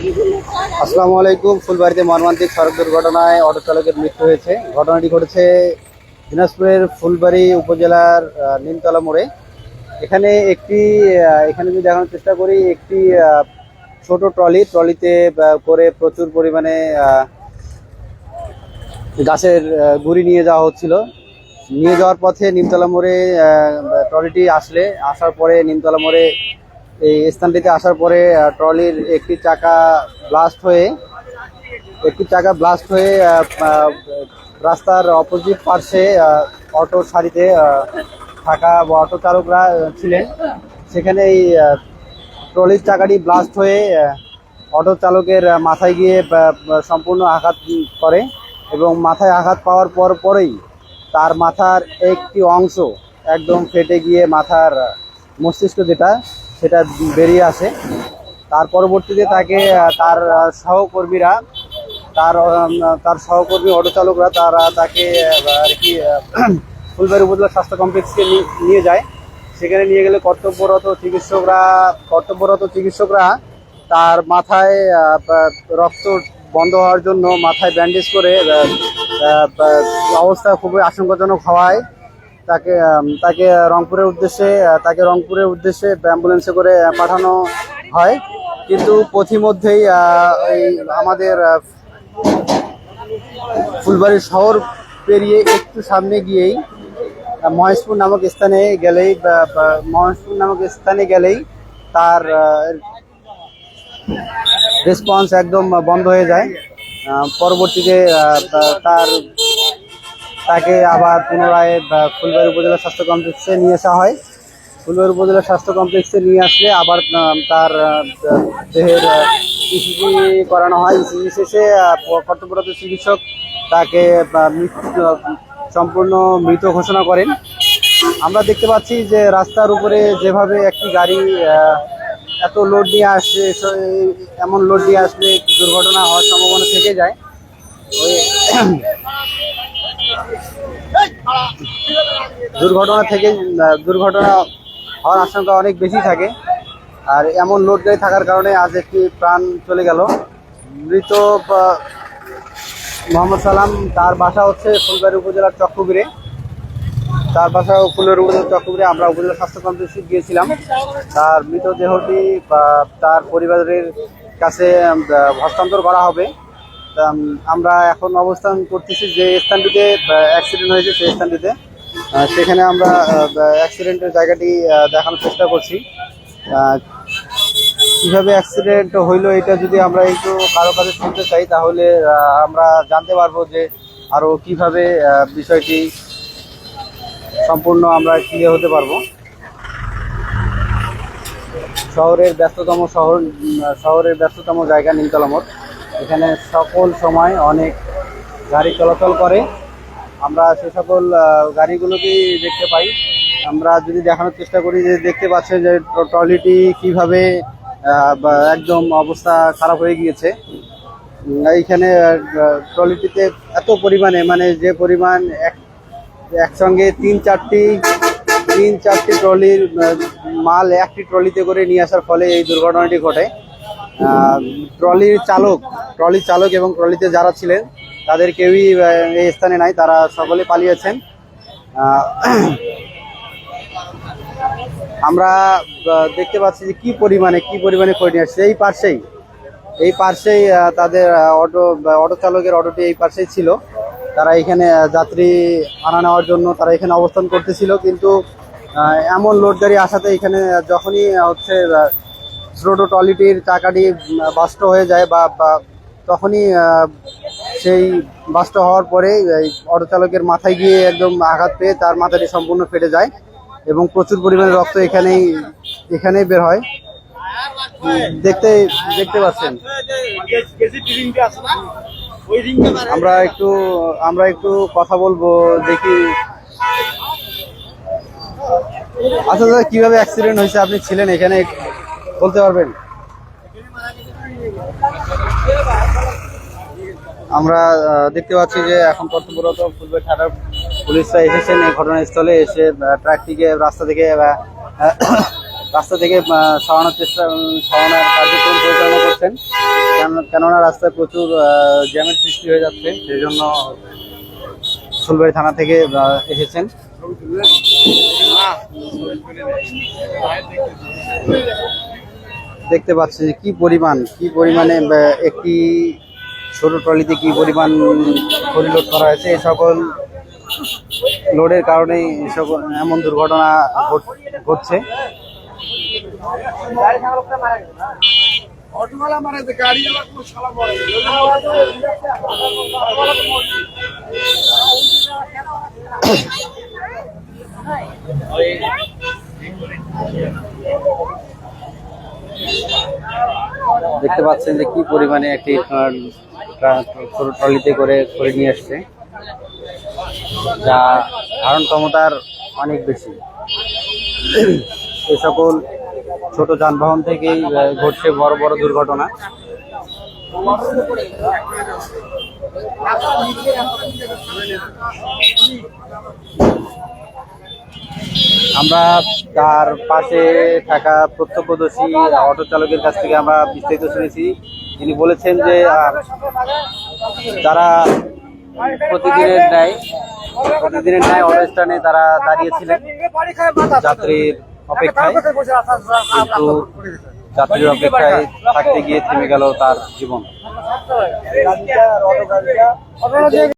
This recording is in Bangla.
আসসালামু আলাইকুম। ফুলবাড়িতে মর্মান্তিক সড়ক দুর্ঘটনায় অটো চালকের মৃত্যু হয়েছে। ঘটনাটি ঘটেছে দিনাজপুরের ফুলবাড়ি উপজেলার নিমতলা মোড়ে। এখানে একটি এখানে যদি দেখানোর চেষ্টা করি, একটি ছোট ট্রলি, ট্রলিতে করে প্রচুর পরিমাণে গাছের গুড়ি নিয়ে যাওয়া হচ্ছিল। নিয়ে যাওয়ার পথে নিমতলা মোড়ে ট্রলিটি আসলে, আসার পরে নিমতলা মোড়ে এই স্থানটিতে আসার পরে ট্রলির একটি চাকা ব্লাস্ট হয়ে, একটি চাকা ব্লাস্ট হয়ে রাস্তার অপোজিট পার্শ্বে অটো সারিতে থাকা অটো চালকরা ছিলেন। সেখানে এই ট্রলির চাকাটি ব্লাস্ট হয়ে অটো চালকের মাথায় গিয়ে সম্পূর্ণ আঘাত করে এবং মাথায় আঘাত পাওয়ার পর পরেই তার মাথার একটি অংশ একদম ফেটে গিয়ে মাথার মস্তিষ্ক যেটা সেটা বেরিয়ে আসে। তার পরবর্তীতে তাকে তার সহকর্মীরা, তার তার সহকর্মী অটো চালকরা তারা তাকে আর কি ফুলবাড়ি উপজেলা স্বাস্থ্য কমপ্লেক্সকে নিয়ে যায়। সেখানে নিয়ে গেলে কর্তব্যরত চিকিৎসকরা কর্তব্যরত চিকিৎসকরা তার মাথায় রক্ত বন্ধ হওয়ার জন্য মাথায় ব্যান্ডেজ করে অবস্থা খুবই আশঙ্কাজনক হওয়ায় তাকে তাকে রংপুরের উদ্দেশ্যে তাকে রংপুরের উদ্দেশ্যে অ্যাম্বুলেন্সে করে পাঠানো হয়। কিন্তু পথিমধ্যেই এই আমাদের ফুলবাড়ি শহর পেরিয়ে একটু সামনে গিয়েই মহেশপুর নামক স্থানে গেলেই মহেশপুর নামক স্থানে গেলেই তার রেসপন্স একদম বন্ধ হয়ে যায়। পরবর্তীতে তার তাকে আবার পুনরায় ফুলবাড়ি উপজেলা স্বাস্থ্য কমপ্লেক্সে নিয়ে আসা হয়। ফুলবাড়ি উপজেলা স্বাস্থ্য কমপ্লেক্সে নিয়ে আসলে আবার তার দেহের ইসিজি করানো হয়। ইসিজি শেষে কর্তব্যরত চিকিৎসক তাকে সম্পূর্ণ মৃত ঘোষণা করেন। আমরা দেখতে পাচ্ছি যে রাস্তার উপরে যেভাবে একটি গাড়ি এত লোড নিয়ে আসছে এমন লোড নিয়ে আসলে দুর্ঘটনা হওয়ার সম্ভাবনা থেকে যায়। ওই দুর্ঘটনা থেকে দুর্ঘটনা হওয়ার আশঙ্কা অনেক বেশি থাকে। আর এমন লোড গাড়ি থাকার কারণে আজ একটি প্রাণ চলে গেল। মৃত মোহাম্মদ সালাম, তার বাসা হচ্ছে ফুলবাড়ি উপজেলার চক্রবীরে। তার বাসা ফুলবাড়ি উপজেলার চক্রবীরে, আমরা উপজেলা স্বাস্থ্য কমপ্লেক্সে গিয়েছিলাম। তার মৃতদেহটি তার পরিবারের কাছে হস্তান্তর করা হবে। আমরা এখন অবস্থান করতেছি যে স্থানটিতে অ্যাক্সিডেন্ট হয়েছে সেই স্থানটিতে। সেখানে আমরা অ্যাক্সিডেন্টের জায়গাটি দেখানোর চেষ্টা করছি। কীভাবে অ্যাক্সিডেন্ট হইল এটা যদি আমরা একটু কারও কাছে শুনতে চাই, তাহলে আমরা জানতে পারব যে আরও কীভাবে বিষয়টি সম্পূর্ণ আমরা ক্লিয়ার হতে পারব। শহরের ব্যস্ততম শহর শহরের ব্যস্ততম জায়গা নিমতলা মোড়। এখানে সকল সময় অনেক গাড়ি চলাচল করে। আমরা সে সকল গাড়িগুলোকেই দেখতে পাই। আমরা যদি দেখানোর চেষ্টা করি যে দেখতে পাচ্ছেন যে ট্র- ট্রলিটি কীভাবে একদম অবস্থা খারাপ হয়ে গিয়েছে। এইখানে ট্রলিটিতে এত পরিমাণে মানে যে পরিমাণ এক, একসঙ্গে তিন চারটি তিন চারটি ট্রলির মাল একটি ট্রলিতে করে নিয়ে আসার ফলে এই দুর্ঘটনাটি ঘটে। ট্রলির চালক ট্রলির চালক এবং ট্রলিতে যারা ছিলেন, তাদের কেউই এই স্থানে নাই, তারা সকলে পালিয়েছেন। আমরা দেখতে পাচ্ছি যে কি পরিমাণে কি পরিমাণে ক্ষতি আসছে এই পার্শ্বেই এই পার্শ্বেই তাদের অটো অটো চালকের অটোটি এই পার্শ্বেই ছিল। তারা এখানে যাত্রী আনা নেওয়ার জন্য তারা এখানে অবস্থান করতেছিল, কিন্তু এমন লোড গাড়ি আসাতে এখানে যখনই হচ্ছে ছোট ট্রলিটির চাকাটি বাষ্ট হয়ে যায় বা তখনই সেই বাষ্ট হওয়ার পরে অটো চালকের মাথায় গিয়ে একদম আঘাত পেয়ে তার মাথাটি সম্পূর্ণ ফেটে যায় এবং প্রচুর পরিমাণে রক্ত এখানেই এখানেই বের হয়। দেখতে দেখতে পাচ্ছেন। আমরা একটু আমরা একটু কথা বলব, দেখি। আচ্ছা দাদা কীভাবে অ্যাক্সিডেন্ট হয়েছে? আপনি ছিলেন এখানে? বলতে পারবেন? আমরা দেখতে পাচ্ছি যে এখন কর্তব্যরত ফুলবাড়ি থানার পুলিশরা এসেছেন এই ঘটনাস্থলে এসে ট্রাকটিকে রাস্তা থেকে রাস্তা থেকে সরানোর চেষ্টা সরানোর কার্যক্রম পরিচালনা করছেন। কেন- কেননা রাস্তায় প্রচুর জ্যামের সৃষ্টি হয়ে যাচ্ছে সেই জন্য ফুলবাড়ি থানা থেকে এসেছেন। দেখতে পাচ্ছেন যে কি পরিমাণ কি পরিমাণে একটি ছোট ট্রলিতে কি পরিমাণ পরিলোড করা হয়েছে? এই সকল লোডের কারণেই সকল এমন দুর্ঘটনা ঘট- ঘটছে। দেখতে পাচ্ছেন যে কি পরিমাণে একটি ট্রলিতে করে করে নিয়ে আসছে। যা ধারণ ক্ষমতার অনেক বেশি। এ সকল ছোট যানবাহন থেকেই ঘটছে বড় বড় দুর্ঘটনা। আমরা তার পাশে থাকা প্রত্যক্ষদর্শী অটো চালকের কাছ থেকে আমরা বিস্তারিত শুনেছি। তিনি বলেছেন যে আহ, তারা প্রতিদিনের ন্যায় প্রতিদিনের ন্যায় অটো স্ট্যান্ডে তারা দাঁড়িয়েছিলেন যাত্রীর অপেক্ষায়। কিন্তু যাত্রীর অপেক্ষায় থাকতে গিয়ে থেমে গেল তার জীবন।